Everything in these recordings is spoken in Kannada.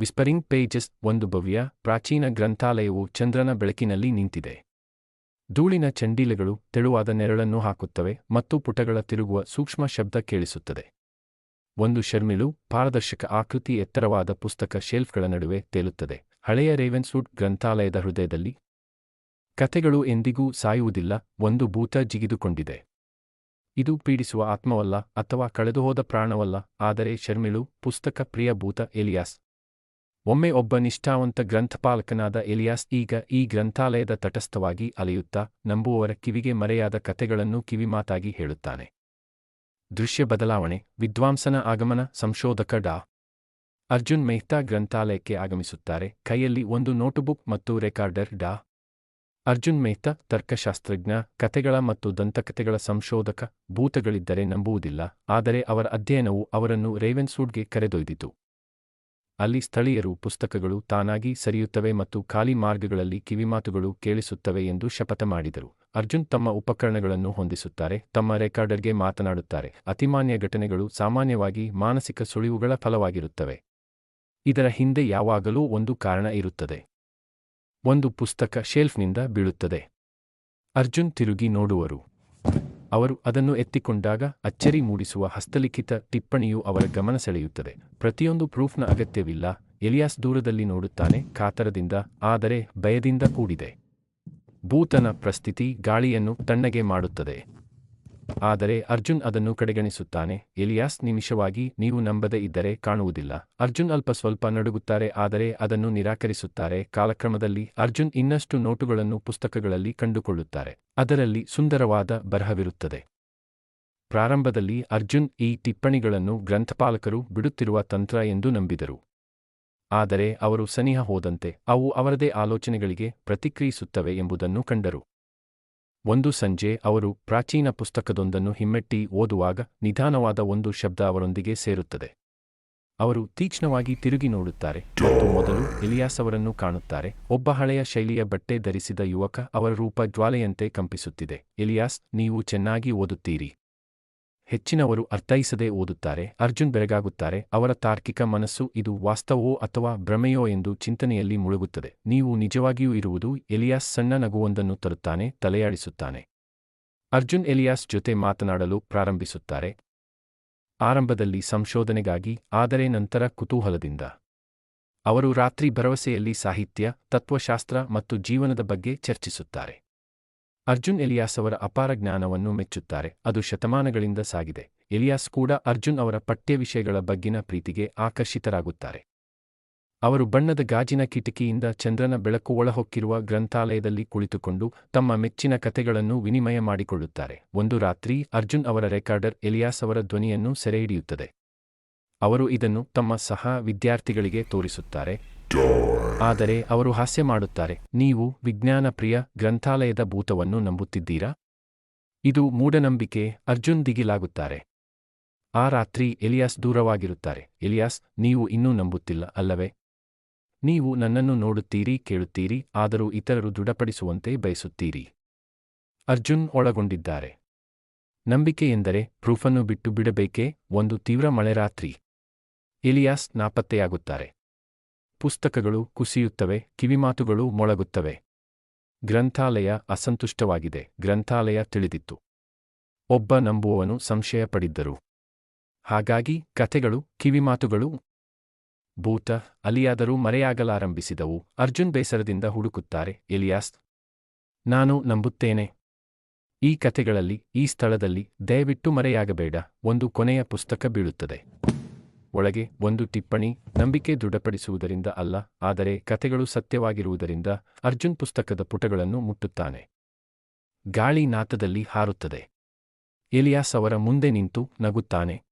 ವಿಸ್ಪರಿಂಗ್ ಪೇಜಸ್ ಒಂದು ಭವ್ಯ, ಪ್ರಾಚೀನ ಗ್ರಂಥಾಲಯವು ಚಂದ್ರನ ಬೆಳಕಿನಲ್ಲಿ ನಿಂತಿದೆ. ಧೂಳಿನ ಚಂಡೀಲೆಗಳು ತೆಳುವಾದ ನೆರಳನ್ನು ಹಾಕುತ್ತವೆ ಮತ್ತು ಪುಟಗಳ ತಿರುಗುವ ಸೂಕ್ಷ್ಮ ಶಬ್ದ ಕೇಳಿಸುತ್ತದೆ. ಒಂದು ಶರ್ಮಿಳು, ಪಾರದರ್ಶಕ ಆಕೃತಿ ಎತ್ತರವಾದ ಪುಸ್ತಕ ಶೆಲ್ಫ್ಗಳ ನಡುವೆ ತೇಲುತ್ತದೆ. ಹಳೆಯ ರೇವೆನ್ಸೂಟ್ ಗ್ರಂಥಾಲಯದ ಹೃದಯದಲ್ಲಿ ಕಥೆಗಳು ಎಂದಿಗೂ ಸಾಯುವುದಿಲ್ಲ, ಒಂದು ಭೂತ ಜಿಗಿದುಕೊಂಡಿದೆ. ಇದು ಪೀಡಿಸುವ ಆತ್ಮವಲ್ಲ ಅಥವಾ ಕಳೆದುಹೋದ ಪ್ರಾಣವಲ್ಲ, ಆದರೆ ಶರ್ಮಿಳು, ಪುಸ್ತಕ ಪ್ರಿಯ ಭೂತ ಎಲಿಯಾಸ್. ಒಮ್ಮೆ ಒಬ್ಬ ನಿಷ್ಠಾವಂತ ಗ್ರಂಥಪಾಲಕನಾದ ಎಲಿಯಾಸ್ ಈಗ ಈ ಗ್ರಂಥಾಲಯದ ತಟಸ್ಥವಾಗಿ ಅಲೆಯುತ್ತಾ ನಂಬುವವರ ಕಿವಿಗೆ ಮರೆಯಾದ ಕಥೆಗಳನ್ನು ಕಿವಿಮಾತಾಗಿ ಹೇಳುತ್ತಾನೆ. ದೃಶ್ಯ ಬದಲಾವಣೆ, ವಿದ್ವಾಂಸನ ಆಗಮನ, ಸಂಶೋಧಕ ಡಾ. ಅರ್ಜುನ್ ಮೆಹ್ತಾ ಗ್ರಂಥಾಲಯಕ್ಕೆ ಆಗಮಿಸುತ್ತಾರೆ, ಕೈಯಲ್ಲಿ ಒಂದು ನೋಟುಬುಕ್ ಮತ್ತು ರೆಕಾರ್ಡರ್ ಡಾ. ಅರ್ಜುನ್ ಮೆಹ್ತಾ ತರ್ಕಶಾಸ್ತ್ರಜ್ಞ, ಕಥೆಗಳ ಮತ್ತು ದಂತಕಥೆಗಳ ಸಂಶೋಧಕ, ಭೂತಗಳಿದ್ದರೆ ನಂಬುವುದಿಲ್ಲ, ಆದರೆ ಅವರ ಅಧ್ಯಯನವು ಅವರನ್ನು ರೇವೆನ್ಸೂಡ್ಗೆ ಕರೆದೊಯ್ದಿತು. ಅಲ್ಲಿ ಸ್ಥಳೀಯರು ಪುಸ್ತಕಗಳು ತಾನಾಗಿ ಸರಿಯುತ್ತವೆ ಮತ್ತು ಖಾಲಿ ಮಾರ್ಗಗಳಲ್ಲಿ ಕಿವಿಮಾತುಗಳು ಕೇಳಿಸುತ್ತವೆ ಎಂದು ಶಪಥ ಮಾಡಿದರು. ಅರ್ಜುನ್ ತಮ್ಮ ಉಪಕರಣಗಳನ್ನು ಹೊಂದಿಸುತ್ತಾರೆ, ತಮ್ಮ ರೆಕಾರ್ಡರ್ಗೆ ಮಾತನಾಡುತ್ತಾರೆ. ಅತಿಮಾನ್ಯ ಘಟನೆಗಳು ಸಾಮಾನ್ಯವಾಗಿ ಮಾನಸಿಕ ಸುಳಿವುಗಳ ಫಲವಾಗಿರುತ್ತವೆ. ಇದರ ಹಿಂದೆ ಯಾವಾಗಲೂ ಒಂದು ಕಾರಣ ಇರುತ್ತದೆ. ಒಂದು ಪುಸ್ತಕ ಶೆಲ್ಫ್ನಿಂದ ಬೀಳುತ್ತದೆ. ಅರ್ಜುನ್ ತಿರುಗಿ ನೋಡುವರು. ಅವರು ಅದನ್ನು ಎತ್ತಿಕೊಂಡಾಗ ಅಚ್ಚರಿ ಮೂಡಿಸುವ ಹಸ್ತಲಿಖಿತ ಟಿಪ್ಪಣಿಯು ಅವರ ಗಮನ ಸೆಳೆಯುತ್ತದೆ. ಪ್ರತಿಯೊಂದು ಪ್ರೂಫ್ನ ಅಗತ್ಯವಿಲ್ಲ. ಎಲಿಯಾಸ್ ದೂರದಲ್ಲಿ ನೋಡುತ್ತಾನೆ, ಕಾತರದಿಂದ, ಆದರೆ ಭಯದಿಂದ ಕೂಡಿದೆ. ಭೂತನ ಪ್ರಸ್ಥಿತಿ ಗಾಳಿಯನ್ನು ತಣ್ಣಗೆ ಮಾಡುತ್ತದೆ. ಆದರೆ ಅರ್ಜುನ್ ಅದನ್ನು ಕಡೆಗಣಿಸುತ್ತಾನೆ, ಎಲಿಯಾಸ್, ನಿಮಿಷವಾಗಿ ನೀವು ನಂಬದೇ ಇದ್ದರೆ ಕಾಣುವುದಿಲ್ಲ. ಅರ್ಜುನ್ ಅಲ್ಪ ಸ್ವಲ್ಪ ನಡುಗುತ್ತಾರೆ, ಆದರೆ ಅದನ್ನು ನಿರಾಕರಿಸುತ್ತಾರೆ. ಕಾಲಕ್ರಮದಲ್ಲಿ ಅರ್ಜುನ್ ಇನ್ನಷ್ಟು ನೋಟುಗಳನ್ನು ಪುಸ್ತಕಗಳಲ್ಲಿ ಕಂಡುಕೊಳ್ಳುತ್ತಾರೆ. ಅದರಲ್ಲಿ ಸುಂದರವಾದ ಬರಹವಿರುತ್ತದೆ. ಪ್ರಾರಂಭದಲ್ಲಿ ಅರ್ಜುನ್ ಈ ಟಿಪ್ಪಣಿಗಳನ್ನು ಗ್ರಂಥಪಾಲಕರು ಬಿಡುತ್ತಿರುವ ತಂತ್ರ ಎಂದು ನಂಬಿದರು. ಆದರೆ ಅವರು ಸನಿಹ ಹೋದಂತೆ ಅವು ಅವರದೇ ಆಲೋಚನೆಗಳಿಗೆ ಪ್ರತಿಕ್ರಿಯಿಸುತ್ತವೆ ಎಂಬುದನ್ನು ಕಂಡರು. ಒಂದು ಸಂಜೆ ಅವರು ಪ್ರಾಚೀನ ಪುಸ್ತಕದೊಂದನ್ನು ಹಿಮ್ಮೆಟ್ಟಿ ಓದುವಾಗ ನಿಧಾನವಾದ ಒಂದು ಶಬ್ದ ಅವರೊಂದಿಗೆ ಸೇರುತ್ತದೆ. ಅವರು ತೀಕ್ಷ್ಣವಾಗಿ ತಿರುಗಿ ನೋಡುತ್ತಾರೆ ಮತ್ತು ಮೊದಲು ಎಲಿಯಾಸ್ ಅವರನ್ನು ಕಾಣುತ್ತಾರೆ. ಒಬ್ಬ ಹಳೆಯ ಶೈಲಿಯ ಬಟ್ಟೆ ಧರಿಸಿದ ಯುವಕ ಅವರ ರೂಪ ಜ್ವಾಲೆಯಂತೆ ಕಂಪಿಸುತ್ತಿದೆ. ಇಲಿಯಾಸ್ ನೀವು ಚೆನ್ನಾಗಿ ಓದುತ್ತೀರಿ. ಹೆಚ್ಚಿನವರು ಅರ್ಥೈಸದೆ ಓದುತ್ತಾರೆ, ಅರ್ಜುನ್ ಬೆರಗಾಗುತ್ತಾರೆ, ಅವರ ತಾರ್ಕಿಕ ಮನಸ್ಸು ಇದು ವಾಸ್ತವೋ ಅಥವಾ ಭ್ರಮೆಯೋ ಎಂದು ಚಿಂತನೆಯಲ್ಲಿ ಮುಳುಗುತ್ತದೆ. ನೀವು ನಿಜವಾಗಿಯೂ ಇರುವುದು ಎಲಿಯಾಸ್ ಸಣ್ಣ ನಗುವೊಂದನ್ನು ತರುತ್ತಾನೆ, ತಲೆಯಾಡಿಸುತ್ತಾನೆ. ಅರ್ಜುನ್ ಎಲಿಯಾಸ್ ಜೊತೆ ಮಾತನಾಡಲು ಪ್ರಾರಂಭಿಸುತ್ತಾರೆ. ಆರಂಭದಲ್ಲಿ ಸಂಶೋಧನೆಗಾಗಿ, ಆದರೆ ನಂತರ ಕುತೂಹಲದಿಂದ. ಅವರು ರಾತ್ರಿ ಭರವಸೆಯಲ್ಲಿ ಸಾಹಿತ್ಯ, ತತ್ವಶಾಸ್ತ್ರ ಮತ್ತು ಜೀವನದ ಬಗ್ಗೆ ಚರ್ಚಿಸುತ್ತಾರೆ. ಅರ್ಜುನ್ ಎಲಿಯಾಸ್ ಅವರ ಅಪಾರ ಜ್ಞಾನವನ್ನು ಮೆಚ್ಚುತ್ತಾರೆ. ಅದು ಶತಮಾನಗಳಿಂದ ಸಾಗಿದೆ. ಎಲಿಯಾಸ್ ಕೂಡ ಅರ್ಜುನ್ ಅವರ ಪಠ್ಯ ವಿಷಯಗಳ ಬಗ್ಗಿನ ಪ್ರೀತಿಗೆ ಆಕರ್ಷಿತರಾಗುತ್ತಾರೆ. ಅವರು ಬಣ್ಣದ ಗಾಜಿನ ಕಿಟಕಿಯಿಂದ ಚಂದ್ರನ ಬೆಳಕು ಒಳಹೊಕ್ಕಿರುವ ಗ್ರಂಥಾಲಯದಲ್ಲಿ ಕುಳಿತುಕೊಂಡು ತಮ್ಮ ಮೆಚ್ಚಿನ ಕಥೆಗಳನ್ನು ವಿನಿಮಯ ಮಾಡಿಕೊಳ್ಳುತ್ತಾರೆ. ಒಂದು ರಾತ್ರಿ ಅರ್ಜುನ್ ಅವರ ರೆಕಾರ್ಡರ್ ಎಲಿಯಾಸ್ ಅವರ ಧ್ವನಿಯನ್ನು ಸೆರೆಹಿಡಿಯುತ್ತದೆ. ಅವರು ಇದನ್ನು ತಮ್ಮ ಸಹ ವಿದ್ಯಾರ್ಥಿಗಳಿಗೆ ತೋರಿಸುತ್ತಾರೆ. ಆದರೆ ಅವರು ಹಾಸ್ಯ ಮಾಡುತ್ತಾರೆ. ನೀವು ವಿಜ್ಞಾನ ಪ್ರಿಯ ಗ್ರಂಥಾಲಯದ ಭೂತವನ್ನು ನಂಬುತ್ತಿದ್ದೀರಾ? ಇದು ಮೂಢನಂಬಿಕೆ ಅರ್ಜುನ್ ದಿಗಿಲಾಗುತ್ತಾರೆ. ಆ ರಾತ್ರಿ ಎಲಿಯಾಸ್ ದೂರವಾಗಿರುತ್ತಾರೆ. ಎಲಿಯಾಸ್, ನೀವು ಇನ್ನೂ ನಂಬುತ್ತಿಲ್ಲ ಅಲ್ಲವೇ? ನೀವು ನನ್ನನ್ನು ನೋಡುತ್ತೀರಿ, ಕೇಳುತ್ತೀರಿ, ಆದರೂ ಇತರರು ದೃಢಪಡಿಸುವಂತೆ ಬಯಸುತ್ತೀರಿ. ಅರ್ಜುನ್ ಒಳಗೊಂಡಿದ್ದಾರೆ. ನಂಬಿಕೆ ಎಂದರೆ ಪ್ರೂಫನ್ನು ಬಿಟ್ಟು ಬಿಡಬೇಕೇ? ಒಂದು ತೀವ್ರ ಮಳೆ ರಾತ್ರಿ. ಎಲಿಯಾಸ್ ನಾಪತ್ತೆಯಾಗುತ್ತಾರೆ. ಪುಸ್ತಕಗಳು ಕುಸಿಯುತ್ತವೆ, ಕಿವಿಮಾತುಗಳು ಮೊಳಗುತ್ತವೆ. ಗ್ರಂಥಾಲಯ ಅಸಂತುಷ್ಟವಾಗಿದೆ, ಗ್ರಂಥಾಲಯ ತಿಳಿದಿತ್ತು. ಒಬ್ಬ ನಂಬುವವನು ಸಂಶಯ ಪಡಿದ್ದರು ಹಾಗಾಗಿ ಕಥೆಗಳು, ಕಿವಿಮಾತುಗಳು, ಭೂತ, ಅಲಿಯಾದರೂ ಮರೆಯಾಗಲಾರಂಭಿಸಿದವು. ಅರ್ಜುನ್ ಬೇಸರದಿಂದ ಹುಡುಕುತ್ತಾರೆ, ಎಲಿಯಾಸ್, ನಾನು ನಂಬುತ್ತೇನೆ. ಈ ಕಥೆಗಳಲ್ಲಿ, ಈ ಸ್ಥಳದಲ್ಲಿ ದಯವಿಟ್ಟು ಮರೆಯಾಗಬೇಡ, ಒಂದು ಕೊನೆಯ ಪುಸ್ತಕ ಬೀಳುತ್ತದೆ. ಒಳಗೆ ಒಂದು ಟಿಪ್ಪಣಿ ನಂಬಿಕೆ ದೃಢಪಡಿಸುವುದರಿಂದ ಅಲ್ಲ, ಆದರೆ ಕಥೆಗಳು ಸತ್ಯವಾಗಿರುವುದರಿಂದ ಅರ್ಜುನ್ ಪುಸ್ತಕದ ಪುಟಗಳನ್ನು ಮುಟ್ಟುತ್ತಾನೆ. ಗಾಳಿ ನಾತದಲ್ಲಿ ಹಾರುತ್ತದೆ. ಎಲಿಯಾಸ್ ಅವರ ಮುಂದೆ ನಿಂತು ನಗುತ್ತಾನೆ.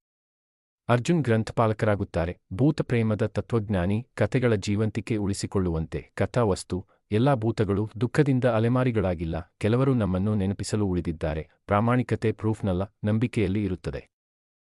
ಅರ್ಜುನ್ ಗ್ರಂಥಪಾಲಕರಾಗುತ್ತಾರೆ. ಭೂತಪ್ರೇಮದ ತತ್ವಜ್ಞಾನಿ, ಕಥೆಗಳ ಜೀವಂತಿಕೆ ಉಳಿಸಿಕೊಳ್ಳುವಂತೆ ಕಥಾವಸ್ತು ಎಲ್ಲಾ ಭೂತಗಳು ದುಃಖದಿಂದ ಅಲೆಮಾರಿಗಳಾಗಿಲ್ಲ, ಕೆಲವರು ನಮ್ಮನ್ನು ನೆನಪಿಸಲು ಉಳಿದಿದ್ದಾರೆ, ಪ್ರಾಮಾಣಿಕತೆ ಪ್ರೂಫ್ನಲ್ಲ, ನಂಬಿಕೆಯಲ್ಲಿ ಇರುತ್ತದೆ.